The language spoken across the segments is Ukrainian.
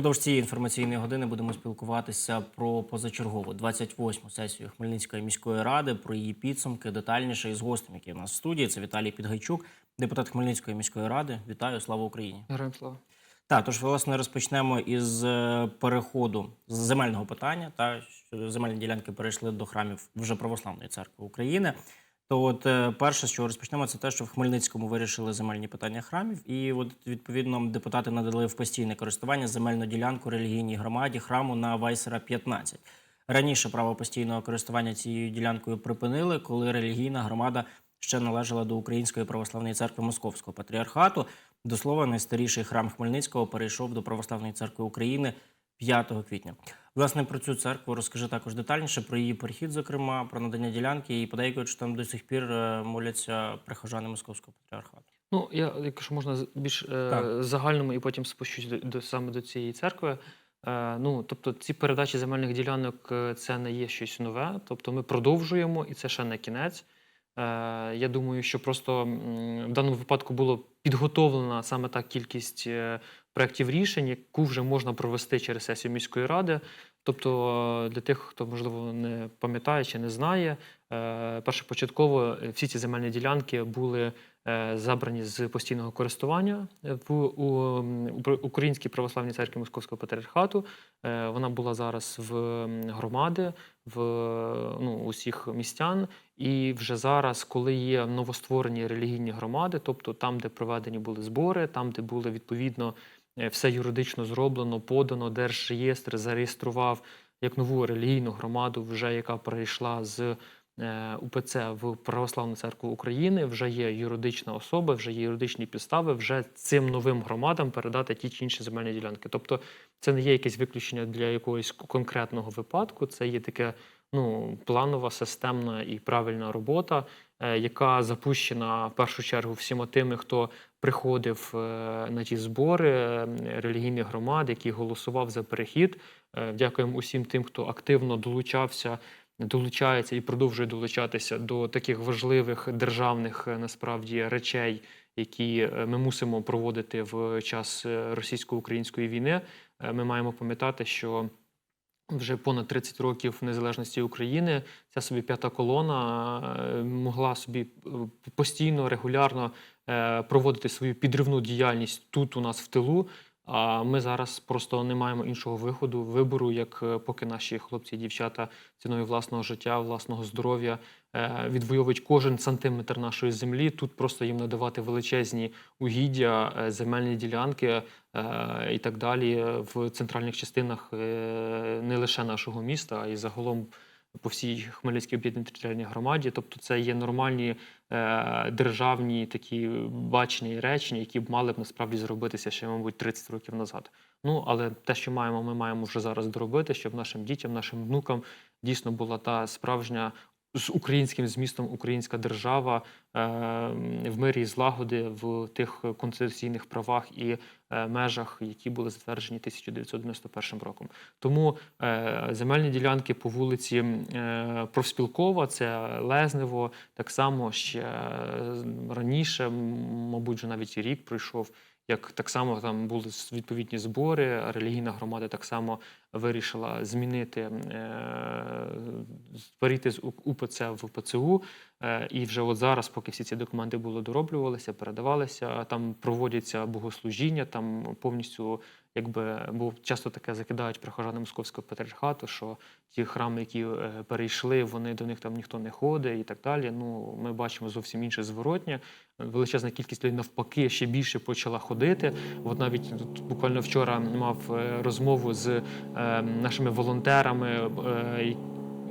Впродовж цієї інформаційної години будемо спілкуватися про позачергову 28-му сесію Хмельницької міської ради, про її підсумки детальніше із гостем, який у нас в студії. Це Віталій Підгайчук, депутат Хмельницької міської ради. Вітаю, слава Україні! Героям слава. Так, тож власне розпочнемо із е, переходу з земельного питання. Та що земельні ділянки перейшли до храмів вже православної церкви України. То, от е, перше, з чого розпочнемо, це те, що в Хмельницькому вирішили земельні питання храмів, і от відповідно депутати надали в постійне користування земельну ділянку релігійній громаді храму на Вайсера 15. Раніше право постійного користування цією ділянкою припинили, коли релігійна громада ще належала до Української православної церкви Московського патріархату. До слова, найстаріший храм Хмельницького перейшов до Православної церкви України 5 квітня. Власне, про цю церкву розкажи також детальніше про її перехід, зокрема, про надання ділянки і подейкують, що там до сих пір е, моляться прихожани Московського патріархату. Ну, я, якщо можна більш е, загальному і потім спущусь до, до саме до цієї церкви. Е, ну, тобто, ці передачі земельних ділянок е, це не є щось нове. Тобто, ми продовжуємо, і це ще не кінець. Е, я думаю, що просто в даному випадку було підготовлена саме та кількість е, проєктів рішень, яку вже можна провести через сесію міської ради. Тобто, е, для тих, хто можливо не пам'ятає чи не знає, е, першопочатково е, всі ці земельні ділянки були забрані з постійного користування в Українській православній церкві Московського патріархату. Вона була зараз в громади, в ну, усіх містян. І вже зараз, коли є новостворені релігійні громади, тобто там, де проведені були збори, там, де було відповідно все юридично зроблено, подано, держреєстр зареєстрував як нову релігійну громаду, вже яка перейшла з е, УПЦ в Православну церкву України, вже є юридична особа, вже є юридичні підстави, вже цим новим громадам передати ті чи інші земельні ділянки. Тобто це не є якесь виключення для якогось конкретного випадку, це є таке ну, планова, системна і правильна робота, е, яка запущена в першу чергу всіма тими, хто приходив е, на ті збори е, релігійних громад, які голосував за перехід. Дякуємо усім тим, хто активно долучався, долучається і продовжує долучатися до таких важливих державних насправді речей, які ми мусимо проводити в час російсько-української війни. Ми маємо пам'ятати, що вже понад 30 років незалежності України ця собі п'ята колона е, могла собі е, постійно, регулярно е, проводити свою підривну діяльність тут у нас в тилу. А ми зараз просто не маємо іншого виходу, вибору, як поки наші хлопці і дівчата ціною власного життя, власного здоров'я відвоюють кожен сантиметр нашої землі. Тут просто їм надавати величезні угіддя, земельні ділянки і так далі е, в центральних частинах е, не лише нашого міста, а й загалом по всій Хмельницькій об'єднаній територіальній громаді. Тобто, це є нормальні е, державні такі бачення і речення, які б мали б насправді зробитися ще, мабуть, 30 років назад. Ну але те, що маємо, ми маємо вже зараз доробити, щоб нашим дітям, нашим внукам дійсно була та справжня. З українським змістом українська держава е, в мирі і злагоди в тих конституційних правах і е, межах, які були затверджені 1991 роком. Тому е, земельні ділянки по вулиці е, Профспілкова, це Лезнево, так само ще е, раніше, мабуть, вже навіть рік пройшов. Як так само там були відповідні збори, релігійна громада так само вирішила змінити е, перейти з УПЦ в ПЦУ. Е, І вже от зараз, поки всі ці документи були дороблювалися, передавалися, там проводяться богослужіння, там повністю, якби бо часто таке закидають прихожани московського патріархату, що ті храми, які е, перейшли, вони до них там ніхто не ходить і так далі. Ну ми бачимо зовсім інше зворотнє. Величезна кількість людей навпаки ще більше почала ходити. От навіть тут буквально вчора мав е, розмову з нашими волонтерами.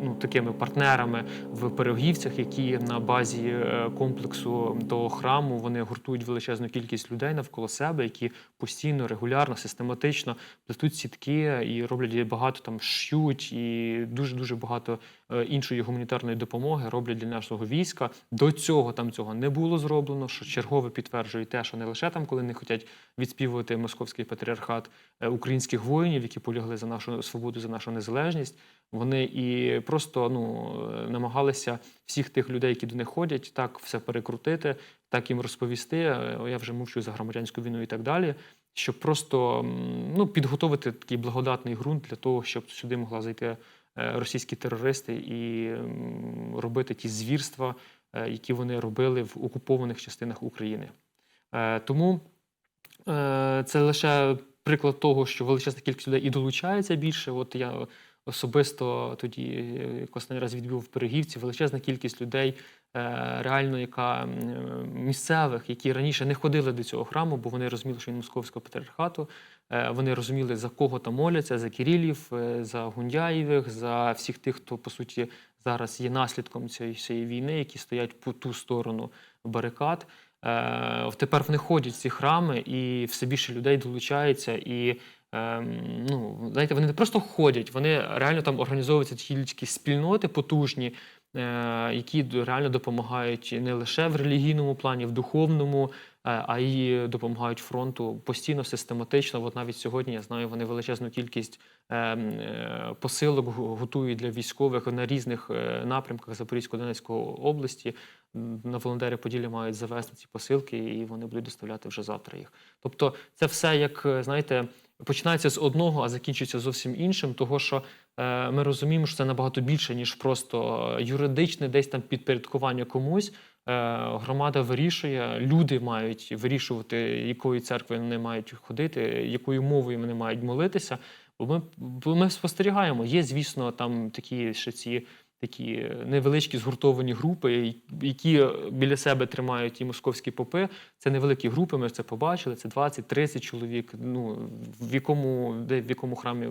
Ну, такими партнерами в Пирогівцях, які на базі е, комплексу того храму вони гуртують величезну кількість людей навколо себе, які постійно, регулярно, систематично плетуть сітки і роблять багато там шють, і дуже дуже багато іншої гуманітарної допомоги роблять для нашого війська. До цього там цього не було зроблено. Що чергове підтверджує те, що не лише там, коли не хочуть відспівувати московський патріархат е, українських воїнів, які полягли за нашу свободу, за нашу незалежність. Вони і просто ну е, намагалися всіх тих людей, які до них ходять, так все перекрутити, так їм розповісти. е, Я вже мовчу за громадянську війну і так далі. щоб просто ну, підготовити такий благодатний ґрунт для того, щоб сюди могла зайти е, російські терористи і робити ті звірства, е, які вони робили в окупованих частинах України. Е, Тому е, це лише приклад того, що величезна кількість людей і долучається більше. От я особисто тоді, е, останній раз відбув в Перегівці, величезна кількість людей, е, реально, яка е, місцевих, які раніше не ходили до цього храму, бо вони розуміли, що він московського патріархату. Е, Вони розуміли, за кого там моляться, за Кирилів, е, за Гундяєвих, за всіх тих, хто по суті зараз є наслідком цієї, цієї війни, які стоять по ту сторону барикад. Е, Тепер вони ходять в ці храми, і все більше людей долучається. І ем, ну, знаєте, вони не просто ходять, вони реально там організовуються тільки спільноти потужні, які реально допомагають не лише в релігійному плані, в духовному, а й допомагають фронту постійно, систематично. От навіть сьогодні я знаю, вони величезну кількість ем, е, посилок готують для військових на різних е, напрямках Запорізької Донецької області. На волонтери Поділля мають завести ці посилки, і вони будуть доставляти вже завтра їх. Тобто, це все як е, знаєте, починається з одного, а закінчується зовсім іншим, того що е, ми розуміємо, що це набагато більше, ніж просто е, юридичне, десь там підпорядкування комусь. Е, Громада вирішує, люди мають вирішувати, якої церкви вони мають ходити, якою мовою вони мають молитися. Бо ми, бо ми спостерігаємо. Є, звісно, там такі ще ці такі невеличкі згуртовані групи, які біля себе тримають і московські попи. Це невеликі групи. Ми це побачили. Це 20-30 чоловік. Ну в якому де в якому храмі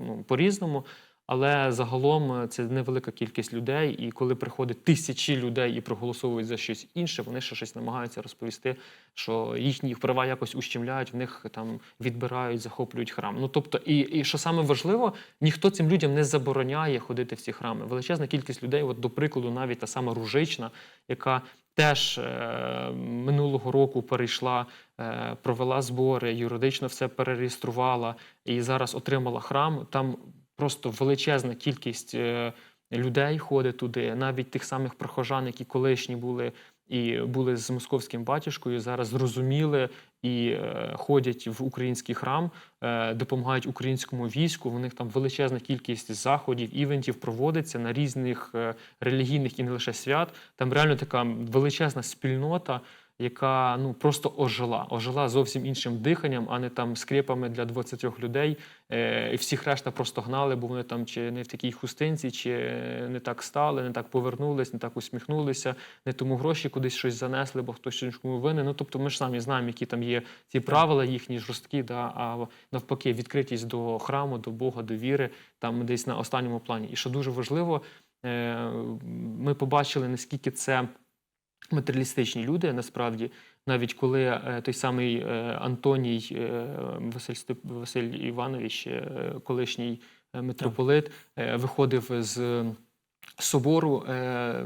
ну, по-різному. Але загалом е, це невелика кількість людей, і коли приходять тисячі людей і проголосовують за щось інше, вони ще щось намагаються розповісти, що їхні права якось ущемляють, в них там відбирають, захоплюють храм. Ну тобто, і, і що саме важливо, ніхто цим людям не забороняє ходити в ці храми. Величезна кількість людей, от до прикладу, навіть та сама Ружична, яка теж е, минулого року перейшла, е, провела збори, юридично все перереєструвала і зараз отримала храм. Там просто величезна кількість е, людей ходить туди, навіть тих самих прихожан, які колишні були і були з московським батюшкою, зараз зрозуміли і е, ходять в український храм, е, допомагають українському війську. В них там величезна кількість заходів, івентів проводиться на різних релігійних і не лише свят. Там реально така величезна спільнота яка ну просто ожила, ожила зовсім іншим диханням, а не там скрепами для 20 людей. Е, і всіх решта просто гнали, бо вони там чи не в такій хустинці, чи не так стали, не так повернулись, не так усміхнулися, не тому гроші кудись щось занесли, бо хтось кому винен. Ну тобто ми ж самі знаємо, які там є ці правила їхні жорсткі, да, а навпаки, відкритість до храму, до Бога, до віри, там десь на останньому плані. І що дуже важливо, е, ми побачили, наскільки це матеріалістичні люди, насправді, навіть коли е, той самий е, Антоній е, Василь, Степ... Василь Іванович, колишній митрополит, виходив з собору,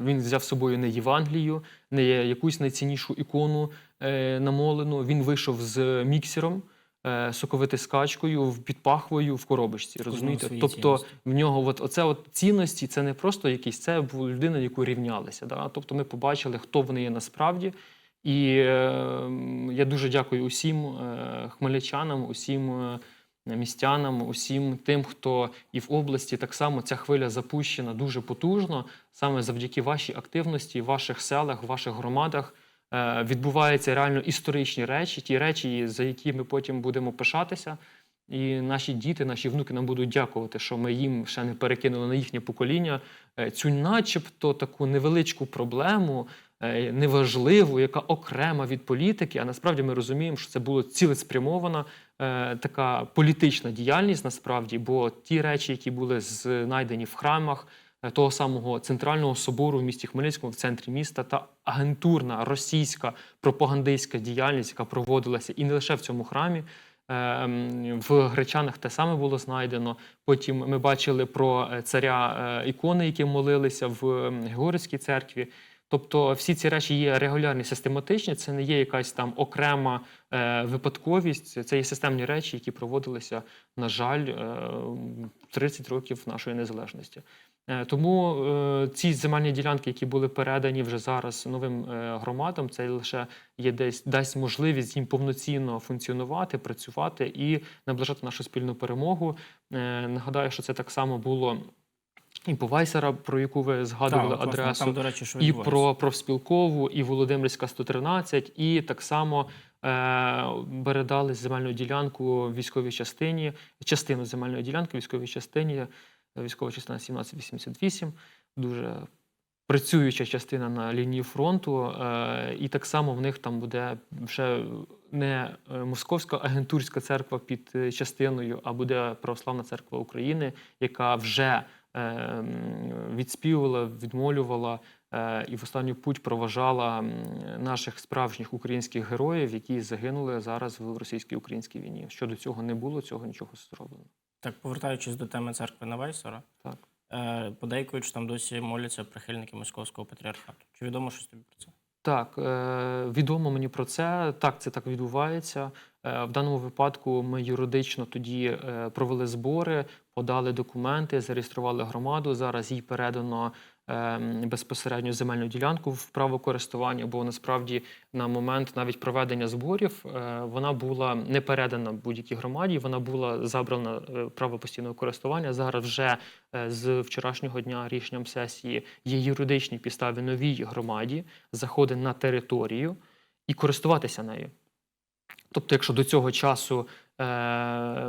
він взяв з собою не Євангелію, не якусь найціннішу ікону намолену. Він вийшов з міксером. Е, Соковитискачкою, в- під пахвою в коробочці, розумієте? Тобто цінності. в нього от оце от цінності це не просто якісь, це була людина, яку рівнялися. Да? Тобто ми побачили, хто вони є насправді. І е, я дуже дякую усім е, хмельничанам, усім е, містянам, усім тим, хто і в області так само ця хвиля запущена дуже потужно, саме завдяки вашій активності, в ваших селах, в ваших громадах. Е, Відбуваються реально історичні речі, ті речі, за які ми потім будемо пишатися. І наші діти, наші внуки нам будуть дякувати, що ми їм ще не перекинули на їхнє покоління е, цю, начебто, таку невеличку проблему, е, неважливу, яка окрема від політики. А насправді ми розуміємо, що це було цілеспрямована така політична діяльність, насправді, бо ті речі, які були знайдені в храмах. Е, Того самого центрального собору в місті Хмельницькому, в центрі міста, та агентурна російська пропагандистська діяльність, яка проводилася і не лише в цьому храмі, Ем, В Гречанах те саме було знайдено. Потім ми бачили про е, царя е, ікони, які молилися в ем, церкві. Тобто всі ці речі є регулярні, систематичні, це не є якась там окрема е, випадковість, це є системні речі, які проводилися, на жаль, е, 30 років нашої незалежності. Е, Тому е, ці земельні ділянки, які були передані вже зараз новим е, громадам, це лише є десь дасть можливість їм повноцінно функціонувати, працювати і наближати нашу спільну перемогу. Е, Нагадаю, що це так само було і по Вайсера, про яку ви згадували Так, власне, адресу там, до речі, що і про профспілкову, і Володимирська 113, і так само е, передали земельну ділянку військовій частині, частину земельної ділянки військовій частині, е, військова частина 1788, дуже працююча частина на лінії фронту. Е, і так само в них там буде вже не е, московська агентурська церква під е, частиною, а буде православна церква України, яка вже відспівувала, відмолювала е, і в останню путь проважала наших справжніх українських героїв, які загинули зараз в російській українській війні. Щодо цього не було, цього нічого зроблено. Так, повертаючись до теми церкви Навайсера, Так. е, подейкують, що там досі моляться прихильники московського патріархату. Чи відомо щось тобі про це? Так, е, відомо мені про це. Так, це так відбувається. Е, в даному випадку ми юридично тоді е, провели збори, подали документи, зареєстрували громаду. Зараз їй передано е, безпосередньо земельну ділянку в право користування, бо насправді на момент навіть проведення зборів е, вона була не передана будь-якій громаді, вона була забрана право постійного користування. Зараз вже з вчорашнього дня рішенням сесії є юридичні підстави новій громаді заходити на територію і користуватися нею. Тобто, якщо до цього часу е,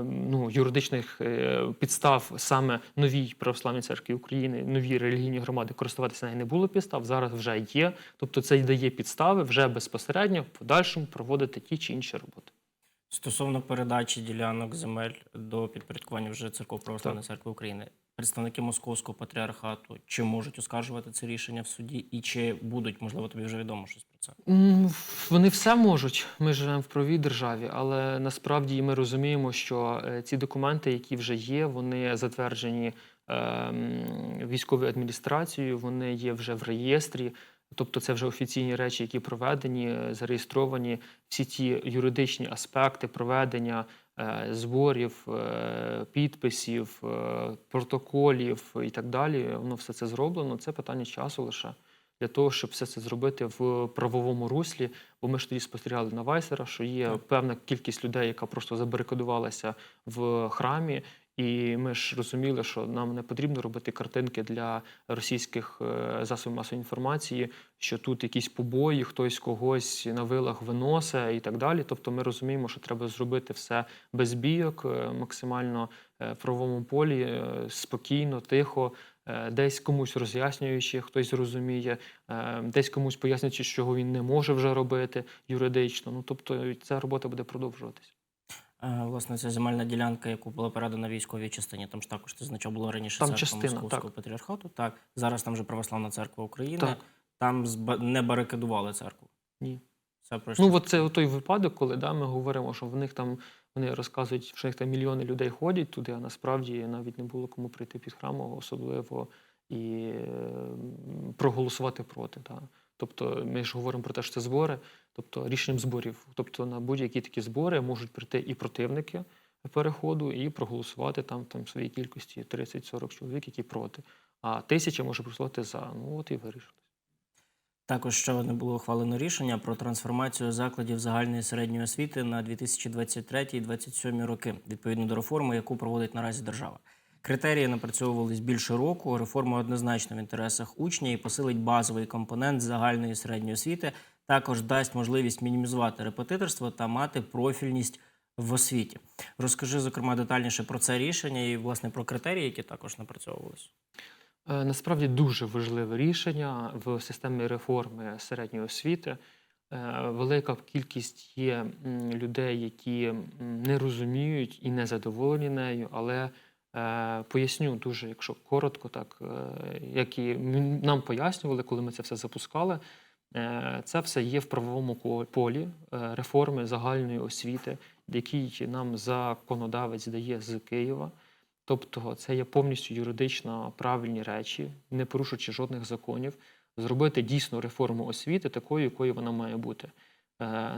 ну, юридичних е, підстав саме новій православній церкві України, новій релігійній громади користуватися нею не було підстав, зараз вже є. Тобто це й дає підстави вже безпосередньо в подальшому проводити ті чи інші роботи. Стосовно передачі ділянок земель до підпорядкування вже церков Православної церкви України, представники московського патріархату чи можуть оскаржувати це рішення в суді, і чи будуть, можливо, тобі вже відомо щось про це? Вони все можуть. Ми живемо в правій державі, але насправді ми розуміємо, що е, ці документи, які вже є, вони затверджені ем, військовою адміністрацією, вони є вже в реєстрі. Тобто це вже офіційні речі, які проведені, е, зареєстровані. Всі ті юридичні аспекти проведення зборів, е, підписів, е, протоколів і так далі. Воно все це зроблено. Це питання часу лише для того, щоб все це зробити в правовому руслі. Бо ми ж тоді спостерігали на Вайсера, що є певна кількість людей, яка просто забарикадувалася в храмі. І ми ж розуміли, що нам не потрібно робити картинки для російських е, засобів масової інформації, що тут якісь побої, хтось когось на вилах виносить і так далі. Тобто ми розуміємо, що треба зробити все без бійок, е, максимально е, в правовому полі, спокійно, тихо, десь комусь роз'яснюючи, хтось розуміє, е, десь комусь пояснюючи, що він не може вже робити юридично. Ну тобто ця робота буде продовжуватись. Е, Власне, ця земельна ділянка, яку була передана військовій частині, там ж також ти значав було раніше Там церква частина, Московського так. патріархату. Так, зараз там вже Православна церква України. Так. Там не барикадували церкву. Ні. Все пройшло. Ну, от це той випадок, коли да, ми говоримо, що в них там вони розказують, що в них там мільйони людей ходять туди, а насправді навіть не було кому прийти під храмом, особливо і проголосувати проти. Да. Тобто ми ж говоримо про те, що це збори, тобто рішенням зборів. Тобто на будь-які такі збори можуть прийти і противники переходу, і проголосувати там, там в своїй кількості 30-40 чоловік, які проти. А тисяча може проголосувати за. Ну от і вирішили. Також ще одне було ухвалено рішення про трансформацію закладів загальної середньої освіти на 2023-2027 роки, відповідно до реформи, яку проводить наразі держава. Критерії напрацьовувались більше року. Реформа однозначно в інтересах учня і посилить базовий компонент загальної середньої освіти. Також дасть можливість мінімізувати репетиторство та мати профільність в освіті. Розкажи, зокрема, детальніше про це рішення і власне про критерії, які також напрацьовувалися. Е, Насправді дуже важливе рішення в системі реформи середньої освіти. Е, Велика кількість є людей, які не розуміють і не задоволені нею, але поясню дуже, якщо коротко, так е, як і нам пояснювали, коли ми це все запускали. е, Це все є в правовому полі е, реформи загальної освіти, який нам законодавець дає з Києва. Тобто це є повністю юридично правильні речі, не порушуючи жодних законів. зробити дійсно реформу освіти такою, якою вона має бути. Е,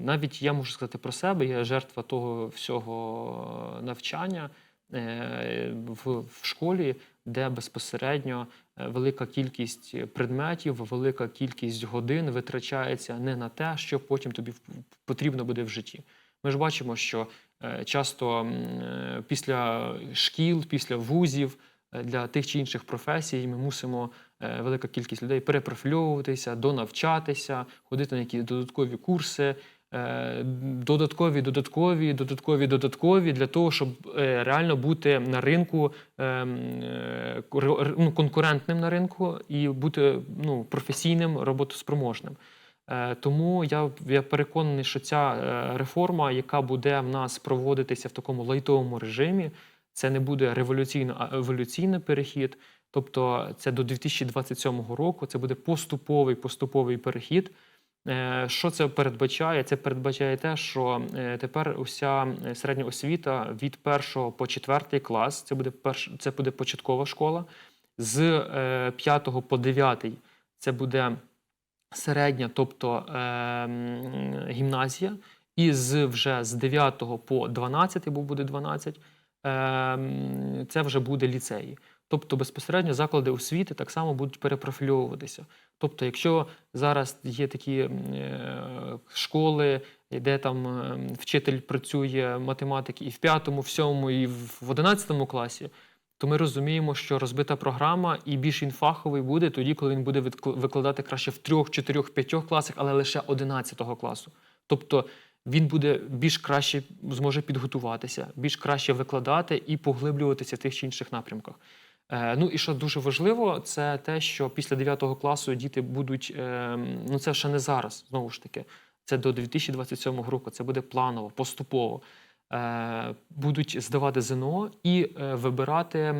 Навіть я можу сказати про себе, я жертва того всього навчання е, в, в школі, де безпосередньо е, велика кількість предметів, велика кількість годин витрачається не на те, що потім тобі потрібно буде в житті. Ми ж бачимо, що е, часто е, після шкіл, після вузів е, для тих чи інших професій ми мусимо е, велика кількість людей перепрофільовуватися, донавчатися, ходити на якісь додаткові курси, е, додаткові, додаткові, додаткові, додаткові для того, щоб е, реально бути на ринку ем, е, ну, конкурентним на ринку і бути ну, професійним, роботоспроможним. Е, Тому я, я переконаний, що ця е, реформа, яка буде в нас проводитися в такому лайтовому режимі, це не буде революційно, а еволюційний перехід. Тобто, це до 2027 року, це буде поступовий поступовий перехід. Е, Що це передбачає? Це передбачає те, що е, тепер уся е, середня освіта від першого по четвертий клас, це буде перш, це буде початкова школа, з п'ятого по дев'ятий це буде середня, тобто гімназія, і з вже з 9 по 12, бо буде 12, е, це вже буде ліцеї. Тобто безпосередньо заклади освіти так само будуть перепрофільовуватися. Тобто, якщо зараз є такі е, школи, де там е, вчитель працює математики і в п'ятому, в сьомому, і в одинадцятому класі, то ми розуміємо, що розбита програма і більш він фаховий буде тоді, коли він буде викладати краще в трьох, чотирьох, п'ятьох класах, але лише 11 класу. Тобто він буде більш краще зможе підготуватися, більш краще викладати і поглиблюватися в тих чи інших напрямках. Е, ну і що дуже важливо, це те, що після 9 класу діти будуть, е, ну це ще не зараз, знову ж таки, це до 2027 року, це буде планово, поступово. Е, будуть здавати ЗНО і вибирати,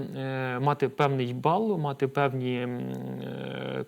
мати певний бал, мати певний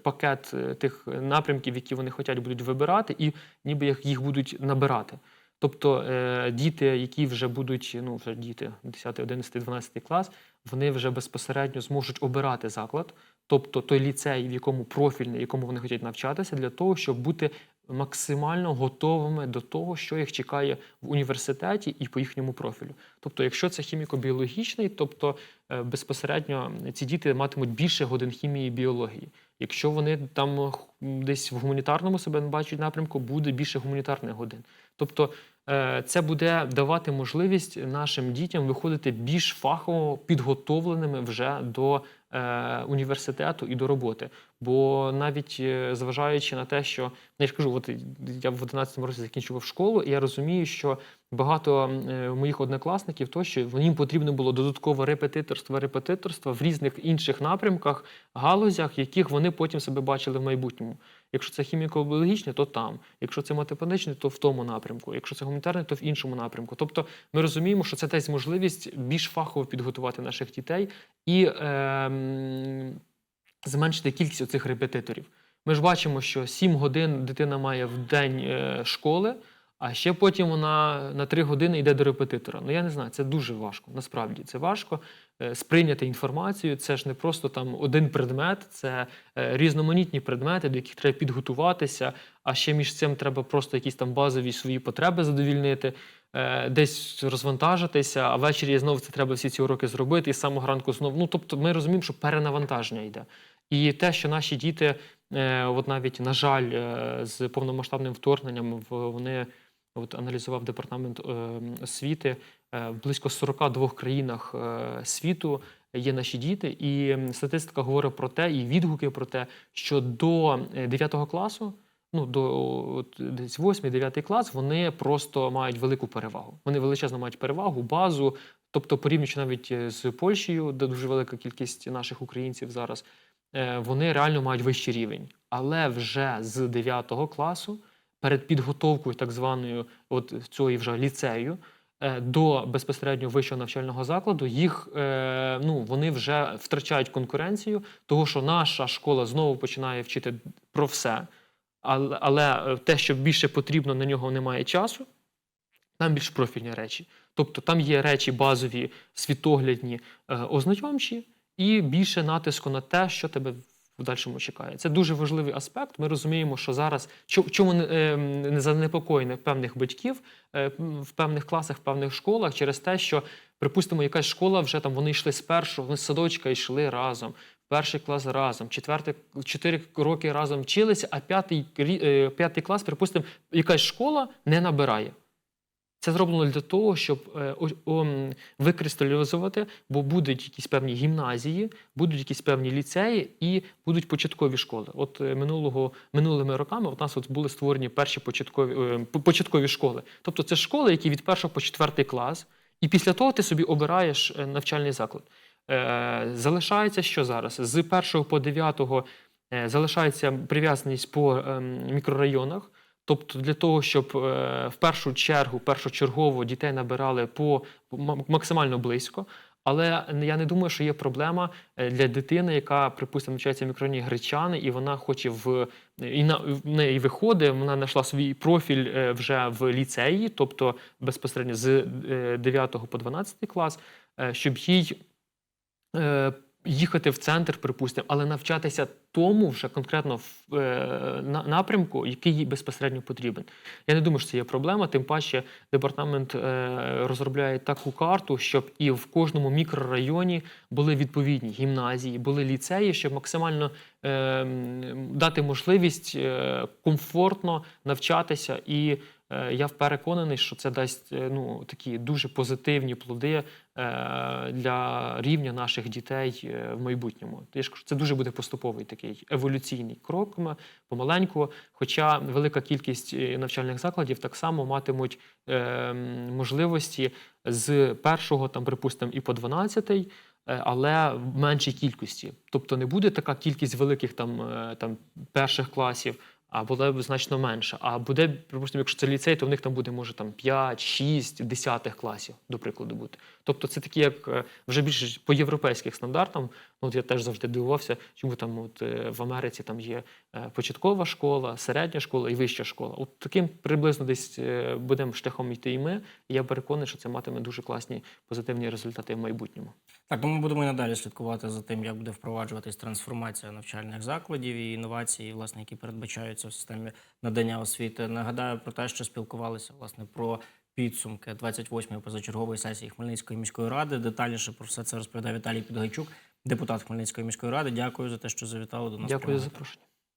пакет тих напрямків, які вони хочуть будуть вибирати, і ніби їх будуть набирати. Тобто е, діти, які вже будуть, ну вже діти 10, 11, 12 клас, вони вже безпосередньо зможуть обирати заклад, тобто той ліцей, в якому профільний, якому вони хочуть навчатися, для того, щоб бути максимально готовими до того, що їх чекає в університеті і по їхньому профілю. Тобто, якщо це хіміко-біологічний, тобто е, безпосередньо ці діти матимуть більше годин хімії і біології. Якщо вони там десь в гуманітарному себе бачать напрямку, буде більше гуманітарних годин. Тобто е, це буде давати можливість нашим дітям виходити більш фахово підготовленими вже до е, університету і до роботи. Бо навіть е, зважаючи на те, що я ж кажу, от я в 11 році закінчував школу, і я розумію, що багато моїх однокласників тощо їм потрібно було додаткове репетиторство, репетиторство в різних інших напрямках, галузях, яких вони потім себе бачили в майбутньому. Якщо це хіміко-біологічне, то там. Якщо це математичне, то в тому напрямку. Якщо це гуманітарне, то в іншому напрямку. Тобто ми розуміємо, що це десь можливість більш фахово підготувати наших дітей і ем, зменшити кількість оцих репетиторів. Ми ж бачимо, що 7 годин дитина має в день е, школи, а ще потім вона на 3 години йде до репетитора. Ну я не знаю, це дуже важко. Насправді це важко е, сприйняти інформацію. Це ж не просто там один предмет, це е, різноманітні предмети, до яких треба підготуватися. А ще між цим треба просто якісь там базові свої потреби задовільнити. е, Десь розвантажитися, а ввечері знову це треба всі ці уроки зробити, і з самого ранку знову. Ну тобто, ми розуміємо, що перенавантаження йде. І те, що наші діти, от навіть на жаль, з повномасштабним вторгненням, вони от аналізував департамент е, освіти е, в близько 42 країнах е, світу. Є наші діти, і статистика говорить про те, і відгуки про те, що до 9 класу, ну до десь 8-9 клас, вони просто мають велику перевагу. Вони величезно мають перевагу, базу. Тобто, порівнюючи навіть з Польщею, де дуже велика кількість наших українців зараз, вони реально мають вищий рівень. Але вже з 9 класу, перед підготовкою так званою, от цього вже ліцею, е, до безпосередньо вищого навчального закладу, їх е, ну вони вже втрачають конкуренцію, того що наша школа знову починає вчити про все, але, але те, що більше потрібно, на нього немає часу. Там більш профільні речі. Тобто там є речі базові, світоглядні, е, ознайомчі, і більше натиску на те, що тебе в дальшому чекає. Це дуже важливий аспект. Ми розуміємо, що зараз чому не, е, не занепокоєння певних батьків е, в певних класах, в певних школах через те, що, припустимо, якась школа вже там вони йшли з першого, з садочка йшли разом. Перший клас разом, четвертий, чотири роки разом вчилися, а п'ятий, е, п'ятий клас, припустимо, якась школа не набирає. Це зроблено для того, щоб е, викристалізувати, бо будуть якісь певні гімназії, будуть якісь певні ліцеї і будуть початкові школи. От е, минулого минулими роками у нас от були створені перші початкові е, початкові школи. Тобто це школи, які від першого по четвертий клас, і після того ти собі обираєш навчальний заклад. Залишається що зараз? З 1 по 9 е, залишається прив'язаність по ем, мікрорайонах. Тобто для того, щоб е, в першу чергу, першочергово дітей набирали по максимально близько. Але я не думаю, що є проблема е, для дитини, яка, припустимо, навчається в мікрорайоні Гречани, і вона хоче в і на в неї виходить. Вона знайшла свій профіль е, вже в ліцеї, тобто безпосередньо з е, 9 по 12 клас, щоб їй їхати в центр, припустимо, але навчатися тому вже конкретно в е, напрямку, який їй безпосередньо потрібен. Я не думаю, що це є проблема. Тим паче, департамент е, розробляє таку карту, щоб і в кожному мікрорайоні були відповідні гімназії, були ліцеї, щоб максимально е, дати можливість е, комфортно навчатися і. е, Я переконаний, що це дасть е, ну, такі дуже позитивні плоди для рівня наших дітей е, в майбутньому. Це дуже буде поступовий такий еволюційний крок, помаленьку. Хоча велика кількість е, навчальних закладів так само матимуть е, можливості з першого, там, припустимо, і по 12 е, але в меншій кількості. Тобто не буде така кількість великих там, е, там перших класів, а буде значно менше. А буде, припустимо, якщо це ліцей, то в них там буде, може, там 5, 6, 10 класів, до прикладу, бути. Тобто це такі, як е, вже більше по європейських стандартам. Ну, от я теж завжди дивувався, чому там от, е, в Америці там є е, початкова школа, середня школа і вища школа. От таким приблизно десь будемо шляхом йти і ми. І я переконаний, що це матиме дуже класні позитивні результати в майбутньому. Так, ми будемо і надалі слідкувати за тим, як буде впроваджуватись трансформація навчальних закладів і інновації, власне, які передбачаються в системі надання освіти. Нагадаю про те, що спілкувалися власне про підсумки 28-ї позачергової сесії Хмельницької міської ради. Детальніше про все це розповідає Віталій Підгайчук, депутат Хмельницької міської ради. Дякую за те, що завітали до нас. Дякую за запрошення.